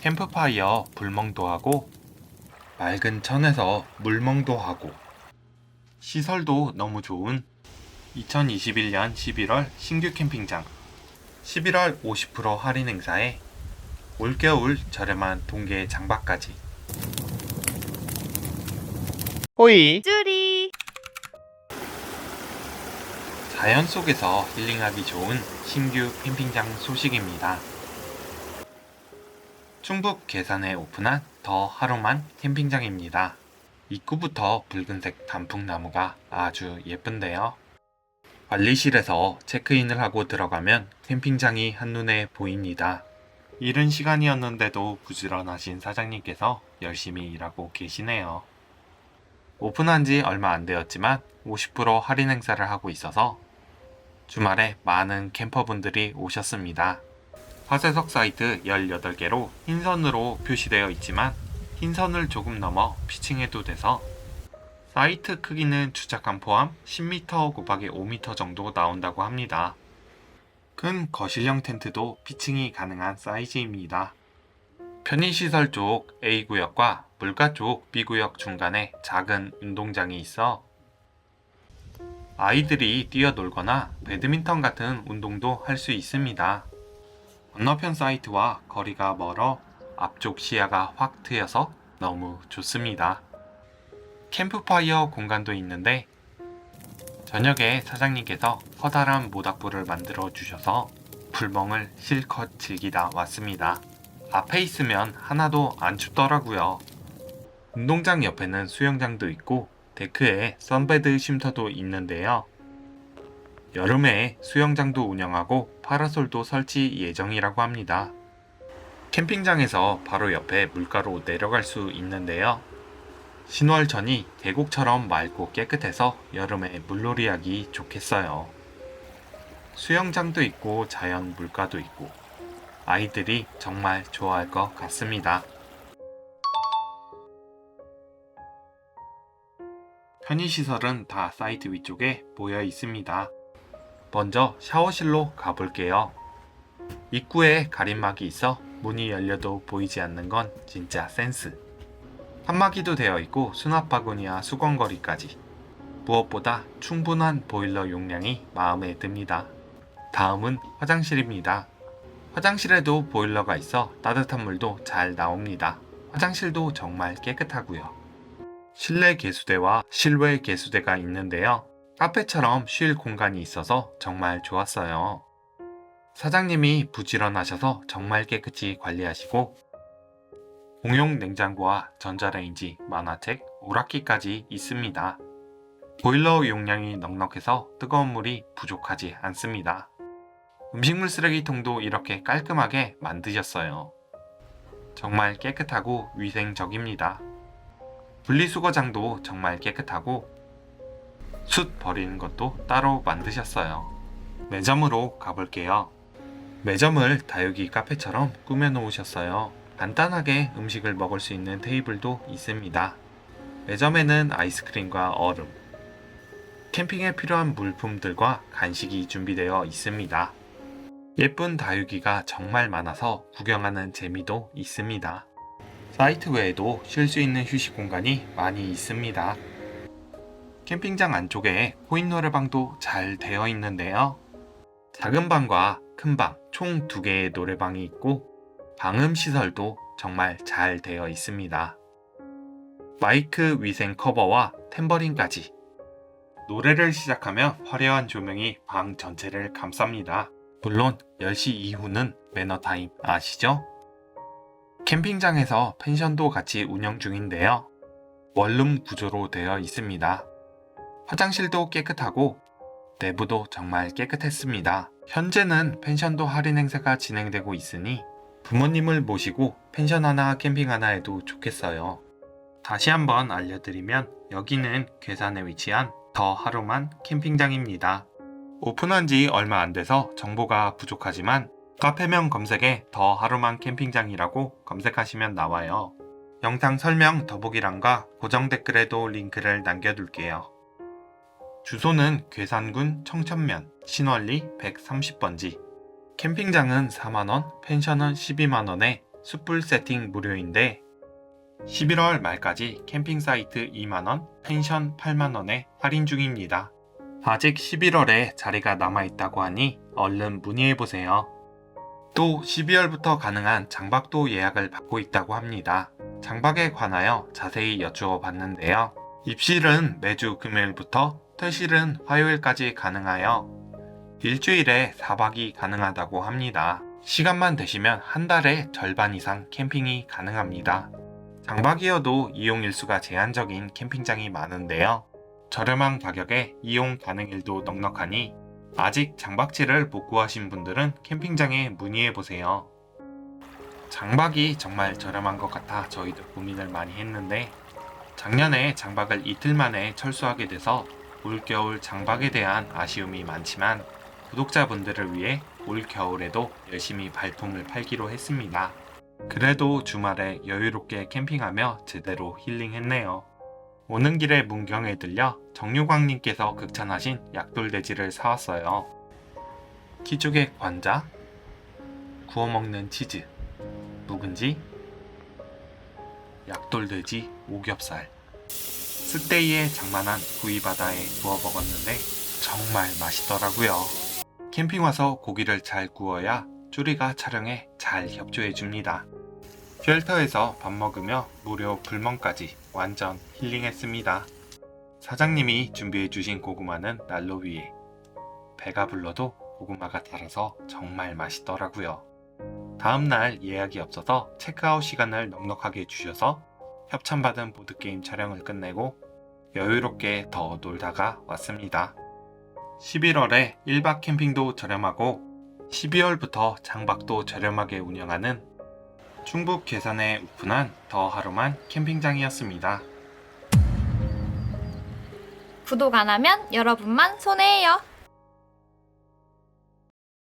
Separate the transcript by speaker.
Speaker 1: 캠프파이어 불멍도 하고 맑은 천에서 물멍도 하고. 시설도 너무 좋은 2021년 11월 신규 캠핑장. 11월 50% 할인 행사에 올겨울 저렴한 동계 장박까지.
Speaker 2: 호이!
Speaker 3: 쭈리!
Speaker 1: 자연 속에서 힐링하기 좋은 신규 캠핑장 소식입니다. 충북 괴산에 오픈한 더 하루만 캠핑장입니다. 입구부터 붉은색 단풍나무가 아주 예쁜데요. 관리실에서 체크인을 하고 들어가면 캠핑장이 한눈에 보입니다. 이른 시간이었는데도 부지런하신 사장님께서 열심히 일하고 계시네요. 오픈한 지 얼마 안 되었지만 50% 할인 행사를 하고 있어서 주말에 많은 캠퍼분들이 오셨습니다. 화쇄석 사이트 18개로 흰선으로 표시되어 있지만 흰선을 조금 넘어 피칭해도 돼서 사이트 크기는 주차칸 포함 10m 곱하기 5m 정도 나온다고 합니다. 큰 거실형 텐트도 피칭이 가능한 사이즈입니다. 편의시설 쪽 A구역과 물가 쪽 B구역 중간에 작은 운동장이 있어 아이들이 뛰어놀거나 배드민턴 같은 운동도 할 수 있습니다. 건너편 사이트와 거리가 멀어 앞쪽 시야가 확 트여서 너무 좋습니다. 캠프파이어 공간도 있는데 저녁에 사장님께서 커다란 모닥불을 만들어 주셔서 불멍을 실컷 즐기다 왔습니다. 앞에 있으면 하나도 안 춥더라고요. 운동장 옆에는 수영장도 있고 데크에 선베드 쉼터도 있는데요. 여름에 수영장도 운영하고 파라솔도 설치 예정이라고 합니다. 캠핑장에서 바로 옆에 물가로 내려갈 수 있는데요. 신월천이 계곡처럼 맑고 깨끗해서 여름에 물놀이하기 좋겠어요. 수영장도 있고 자연 물가도 있고 아이들이 정말 좋아할 것 같습니다. 편의시설은 다 사이트 위쪽에 모여 있습니다. 먼저 샤워실로 가볼게요. 입구에 가림막이 있어 문이 열려도 보이지 않는 건 진짜 센스. 한마기도 되어 있고 수납 바구니와 수건거리까지. 무엇보다 충분한 보일러 용량이 마음에 듭니다. 다음은 화장실입니다. 화장실에도 보일러가 있어 따뜻한 물도 잘 나옵니다. 화장실도 정말 깨끗하고요. 실내 개수대와 실외 개수대가 있는데요. 카페처럼 쉴 공간이 있어서 정말 좋았어요. 사장님이 부지런하셔서 정말 깨끗이 관리하시고 공용 냉장고와 전자레인지, 만화책, 오락기까지 있습니다. 보일러 용량이 넉넉해서 뜨거운 물이 부족하지 않습니다. 음식물 쓰레기통도 이렇게 깔끔하게 만드셨어요. 정말 깨끗하고 위생적입니다. 분리수거장도 정말 깨끗하고 숯 버리는 것도 따로 만드셨어요. 매점으로 가볼게요. 매점을 다육이 카페처럼 꾸며 놓으셨어요. 간단하게 음식을 먹을 수 있는 테이블도 있습니다. 매점에는 아이스크림과 얼음, 캠핑에 필요한 물품들과 간식이 준비되어 있습니다. 예쁜 다육이가 정말 많아서 구경하는 재미도 있습니다. 사이트 외에도 쉴 수 있는 휴식 공간이 많이 있습니다. 캠핑장 안쪽에 코인 노래방도 잘 되어 있는데요. 작은 방과 큰 방, 총 두 개의 노래방이 있고, 방음 시설도 정말 잘 되어 있습니다. 마이크 위생 커버와 탬버린까지. 노래를 시작하면 화려한 조명이 방 전체를 감쌉니다. 물론 10시 이후는 매너 타임 아시죠? 캠핑장에서 펜션도 같이 운영 중인데요. 원룸 구조로 되어 있습니다. 화장실도 깨끗하고 내부도 정말 깨끗했습니다. 현재는 펜션도 할인 행사가 진행되고 있으니 부모님을 모시고 펜션 하나 캠핑 하나 해도 좋겠어요. 다시 한번 알려드리면 여기는 괴산에 위치한 더 하루만 캠핑장입니다. 오픈한 지 얼마 안 돼서 정보가 부족하지만 카페명 검색에 더 하루만 캠핑장이라고 검색하시면 나와요. 영상 설명 더보기란과 고정 댓글에도 링크를 남겨둘게요. 주소는 괴산군 청천면 신월리 130번지. 캠핑장은 4만원, 펜션은 12만원에 숯불 세팅 무료인데 11월 말까지 캠핑 사이트 2만원, 펜션 8만원에 할인 중입니다. 아직 11월에 자리가 남아있다고 하니 얼른 문의해보세요. 또 12월부터 가능한 장박도 예약을 받고 있다고 합니다. 장박에 관하여 자세히 여쭈어 봤는데요. 입실은 매주 금요일부터 퇴실은 화요일까지 가능하여 일주일에 4박이 가능하다고 합니다. 시간만 되시면 한 달에 절반 이상 캠핑이 가능합니다. 장박이어도 이용 일수가 제한적인 캠핑장이 많은데요. 저렴한 가격에 이용 가능일도 넉넉하니 아직 장박지를 못 구하신 분들은 캠핑장에 문의해 보세요. 장박이 정말 저렴한 것 같아 저희도 고민을 많이 했는데 작년에 장박을 이틀 만에 철수하게 돼서 올겨울 장박에 대한 아쉬움이 많지만 구독자분들을 위해 올 겨울에도 열심히 발품을 팔기로 했습니다. 그래도 주말에 여유롭게 캠핑하며 제대로 힐링했네요. 오는 길에 문경에 들려 정유광님께서 극찬하신 약돌돼지를 사왔어요. 키죽의 관자, 구워 먹는 치즈, 묵은지, 약돌돼지 오겹살, 쓱데이에 장만한 구이바다에 구워 먹었는데 정말 맛있더라고요. 캠핑 와서 고기를 잘 구워야 쭈리가 촬영에 잘 협조해 줍니다. 쉘터에서 밥 먹으며 무료 불멍까지 완전 힐링했습니다. 사장님이 준비해 주신 고구마는 난로 위에 배가 불러도 고구마가 달아서 정말 맛있더라고요. 다음날 예약이 없어서 체크아웃 시간을 넉넉하게 주셔서 협찬받은 보드게임 촬영을 끝내고 여유롭게 더 놀다가 왔습니다. 11월에 1박 캠핑도 저렴하고 12월부터 장박도 저렴하게 운영하는 충북 괴산에 오픈한 더 하루만 캠핑장이었습니다.
Speaker 3: 구독 안 하면 여러분만 손해예요.